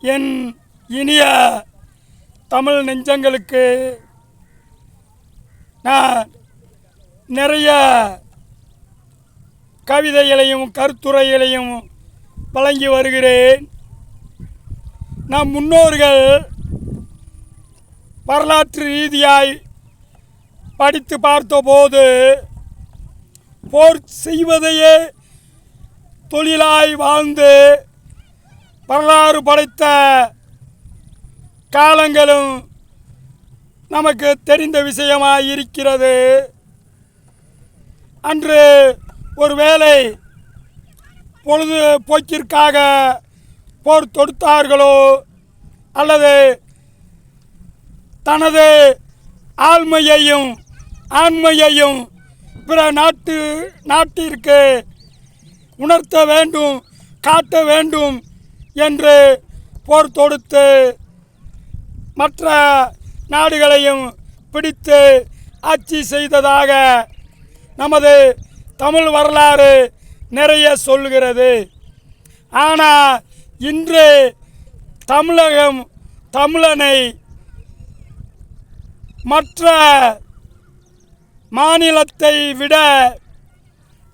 என் இனிய தமிழ் நெஞ்சங்களுக்கு நான் நிறைய கவிதைகளையும் கருத்துரைகளையும் வழங்கி வருகிறேன். நம் முன்னோர்கள் வரலாற்று ரீதியாய் படித்து பார்த்தபோது போர் செய்வதையே தொழிலாய் வாழ்ந்து வரலாறு படைத்த காலங்களும் நமக்கு தெரிந்த விஷயமாக இருக்கிறது அன்று ஒருவேளை பொழுது போக்கிற்காக போர் தொடுத்தார்களோ அல்லது தனது ஆண்மையையும் ஆண்மையையும் பிற நாட்டு நாட்டிற்கு உணர்த்த வேண்டும் காட்ட வேண்டும் என்று போர் தொடுத்து மற்ற நாடுகளையும் பிடித்து ஆட்சி செய்ததாக நமது தமிழ் வரலாறு நிறைய சொல்கிறது. ஆனால் இன்று தமிழகம் தமிழனை மற்ற மாநிலத்தை விட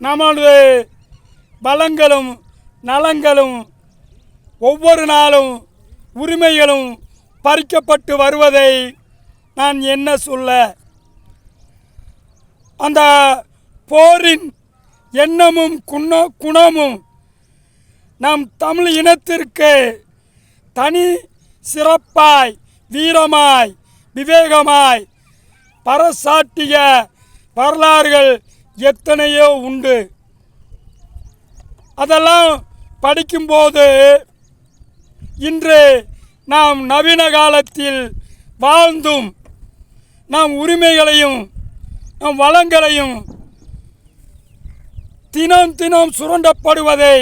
நமது பலங்களும் நலங்களும் ஒவ்வொரு நாளும் உரிமைகளும் பறிக்கப்பட்டு வருவதை நான் என்ன சொல்ல? அந்த போரின் எண்ணமும் குண குணமும் நம் தமிழ் இனத்திற்கு தனி சிறப்பாய் வீரமாய் விவேகமாய் பரசாட்டிய வரலாறுகள் எத்தனையோ உண்டு. அதெல்லாம் படிக்கும்போது இன்று நாம் நவீன காலத்தில் வாழ்ந்தும் நம் உரிமைகளையும் நம் வளங்களையும் தினம் தினம் சுரண்டப்படுவதை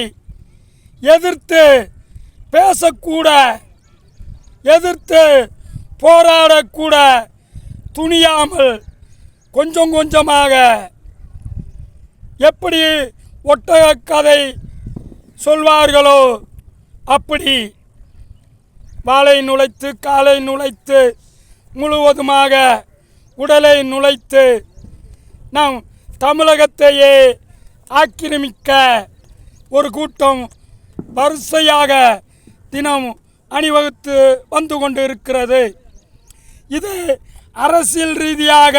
எதிர்த்து பேசக்கூட எதிர்த்து போராடக்கூட துணியாமல் கொஞ்சம் கொஞ்சமாக எப்படி ஒட்டக கதை சொல்வார்களோ அப்படி வாளை நுழைத்து காலை நுழைத்து முழுவதுமாக உடலை நுழைத்து நாம் தமிழகத்தையே ஆக்கிரமிக்க ஒரு கூட்டம் வரிசையாக தினம் அணிவகுத்து வந்து கொண்டு இருக்கிறது இது அரசியல் ரீதியாக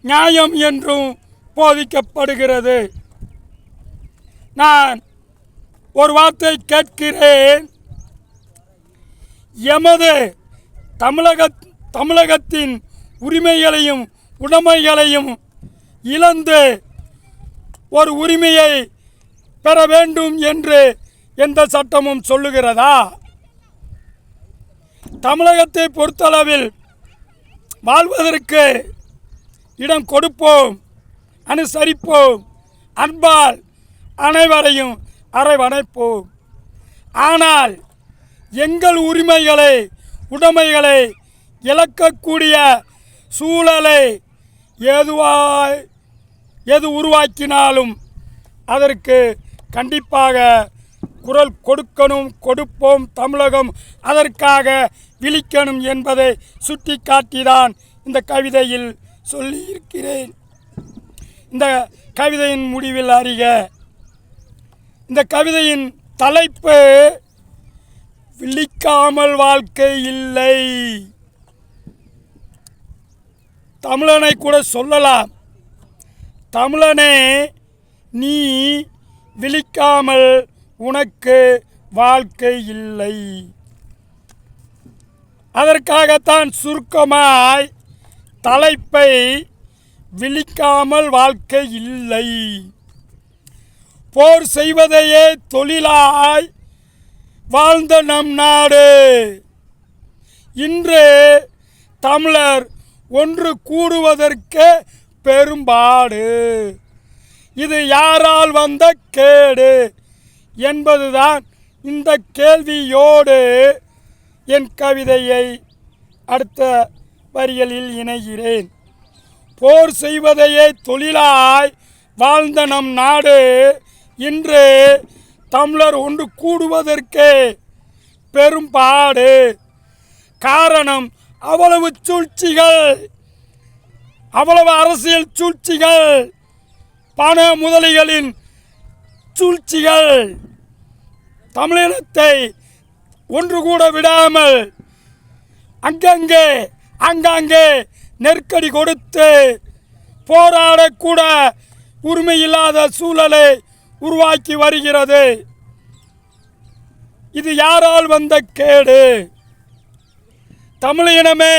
நியாயம் என்றும் போதிக்கப்படுகிறது. நான் ஒரு வார்த்தை கேட்கிறேன். எமது தமிழக தமிழகத்தின் உரிமைகளையும் உடைமைகளையும் இழந்து ஒரு உரிமையை பெற வேண்டும் என்று எந்த சட்டமும் சொல்லுகிறதா? தமிழகத்தை பொறுத்தளவில் வாழ்வதற்கு இடம் கொடுப்போம் அனுசரிப்போம் அன்பால் அனைவரையும் அரவணைப்போம். ஆனால் எங்கள் உரிமைகளை உடைமைகளை இழக்கக்கூடிய சூழலை எதுவாய் எது உருவாக்கினாலும் அதற்கு கண்டிப்பாக குரல் கொடுக்கணும் கொடுப்போம் தமிழகம். அதற்காக விழிக்கணும் என்பதை சுட்டிக்காட்டிதான் இந்த கவிதையில் சொல்லியிருக்கிறேன். இந்த கவிதையின் முடிவில் அறிக. இந்த கவிதையின் தலைப்பு விழிக்காமல் வாழ்க்கை இல்லை. தமிழனை கூட சொல்லலாம். தமிழனே நீ விழிக்காமல் உனக்கு வாழ்க்கை இல்லை. அதற்காகத்தான் சுருக்கமாய் தலைப்பை விழிக்காமல் வாழ்க்கை இல்லை. போர் செய்வதையே தொழிலாய் வாழ்ந்த நம் நாடு. இன்று தமிழர் ஒன்று கூடுவதற்கு பெரும்பாடு. இது யாரால் வந்த கேடு என்பதுதான் இந்த கேள்வியோடு என் கவிதையை அடுத்த வரிகளில் இணைகிறேன். போர் செய்வதையே தொழிலாய் வாழ்ந்த நம் நாடு இன்று தமிழர் ஒன்று கூடுவதற்கே பெரும்பாடு. காரணம் அவ்வளவு சூழ்ச்சிகள் அவ்வளவு அரசியல் சூழ்ச்சிகள் பண முதலிகளின் சூழ்ச்சிகள். தமிழினத்தை ஒன்று கூட விடாமல் அங்கங்கே அங்கங்கே நெருக்கடி கொடுத்து போராடக்கூட உரிமை இல்லாத சூழலை உருவாக்கி வருகிறது. இது யாரால் வந்த கேடு? தமிழினமே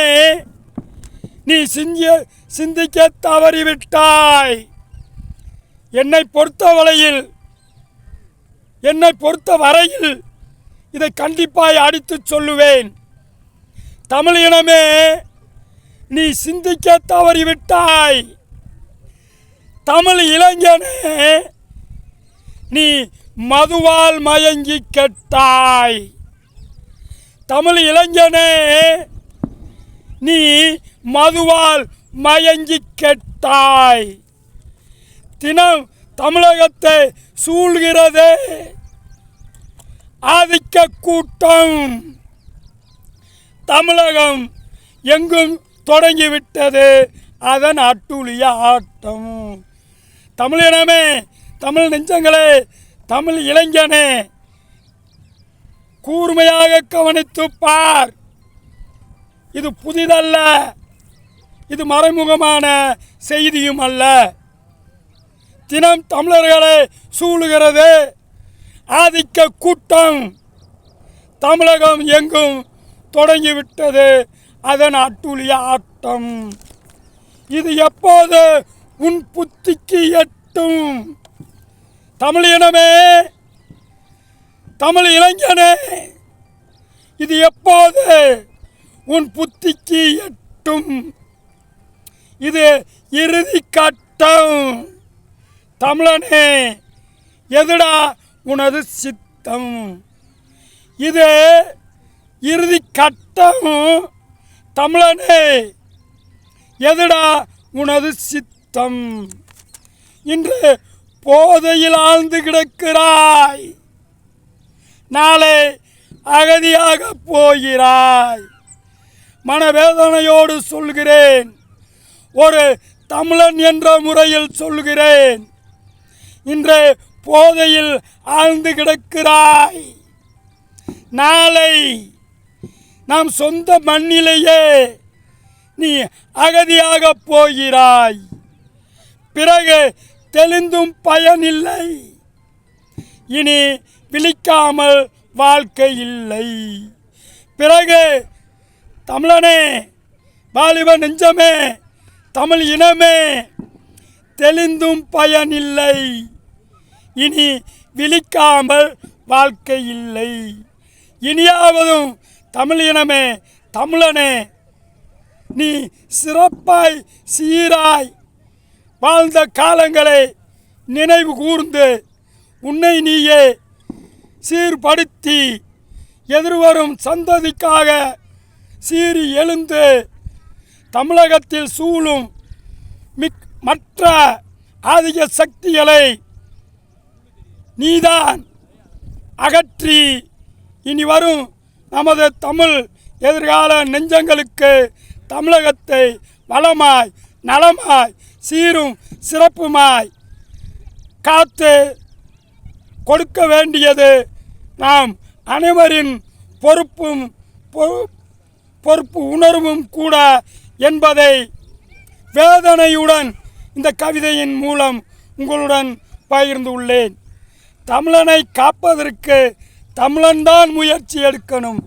நீ சிந்திய சிந்திக்க தவறிவிட்டாய். என்னை பொறுத்தவரையில் என்னை பொறுத்த வரையில் இதை கண்டிப்பாய் அடித்து சொல்லுவேன். தமிழ் இனமே நீ சிந்திக்க தவறிவிட்டாய். தமிழ் இளைஞனே நீ மதுவால் மயங்கி கெட்டாய். தமிழ் இளைஞனே நீ மதுவால் மயங்கி கெட்டாய். தினம் தமிழகத்தை சூழ்கிறது ஆதிக்க கூட்டம். தமிழகம் எங்கும் தொடங்கிவிட்டது அதன் அட்டூழிய ஆட்டம். தமிழினமே தமிழ் நெஞ்சங்களே தமிழ் இளைஞனே கூர்மையாக கவனித்து பார். இது புதிதல்ல இது மறைமுகமான செய்தியும் அல்ல. தினம் தமிழர்களை சூழுகிறது ஆதிக்க கூட்டம். தமிழகம் எங்கும் தொடங்கிவிட்டது அதன் அட்டுழிய ஆட்டம். இது எப்போது உன் புத்திக்கு எட்டும்? தமிழ் இனமே தமிழ் இளைஞனே இது எப்போது உன் புத்திக்கு எட்டும்? இது இறுதி கட்டம். தமிழனே எதுடா உனது சித்தம்? இது இறுதி கட்டம். தமிழனே எதுடா உனது சித்தம்? இன்று போதையில் ஆழ்ந்து கிடக்கிறாய். நாளை அகதியாக போகிறாய். மனவேதனையோடு சொல்கிறேன். ஒரு தமிழன் என்ற முறையில் சொல்கிறேன். இன்று போதையில் ஆழ்ந்து கிடக்கிறாய். நாளை நாம் சொந்த மண்ணிலேயே நீ அகதியாக போகிறாய். பிறகு தெளிந்தும் பயனில்லை. இனி விழிக்காமல் வாழ்க்கை இல்லை. பிறகு தமிழனே வாலிப நெஞ்சமே தமிழ் இனமே தெளிந்தும் பயனில்லை. இனி விழிக்காமல் வாழ்க்கை இல்லை. இனியாவதும் தமிழ் இனமே தமிழனே நீ சிறப்பாய் சீராய் வாழ்ந்த காலங்களை நினைவு கூர்ந்து உன்னை நீயே சீர்படுத்தி எதிர்வரும் சந்ததிக்காக சீறி எழுந்து தமிழகத்தில் சூழும் மிக் மற்ற ஆதிக சக்திகளை நீதான் அகற்றி இனி வரும் நமது தமிழ் எதிர்கால நெஞ்சங்களுக்கு தமிழகத்தை வளமாய் நலமாய் சீரும் சிறப்புமாய் காத்து கொடுக்க வேண்டியது நாம் அனைவரின் பொறுப்பும் பொ- பொறுப்பு உணர்வும் கூட என்பதை வேதனையுடன் இந்த கவிதையின் மூலம் உங்களுடன் பகிர்ந்துள்ளேன் தமிழனை காப்பதற்கு தமிழன்தான் முயற்சி எடுக்கணும்.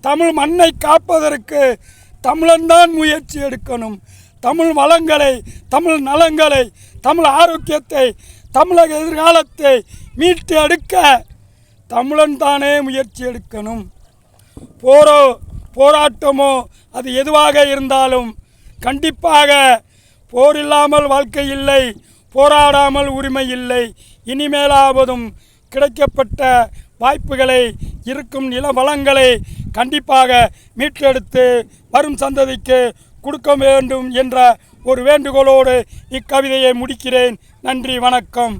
தமிழ் மண்ணை காப்பதற்கு தமிழன்தான் முயற்சி எடுக்கணும். தமிழ் வளங்களை தமிழ் நலங்களை தமிழ் ஆரோக்கியத்தை தமிழக எதிர்காலத்தை மீட்டு எடுக்க தமிழன் தானே முயற்சி எடுக்கணும். போரோ போராட்டமோ அது எதுவாக இருந்தாலும் கண்டிப்பாக போர் இல்லாமல் வாழ்க்கை இல்லை போராடாமல் உரிமை இல்லை இனிமேலாவதும் கிடைக்கப்பட்ட வாய்ப்புகளை இருக்கும் நில வளங்களை கண்டிப்பாக மீட்டெடுத்து வரும் சந்ததிக்கு கொடுக்க வேண்டும் என்ற ஒரு வேண்டுகோளோடு இக்கவிதையை முடிக்கிறேன். நன்றி வணக்கம்.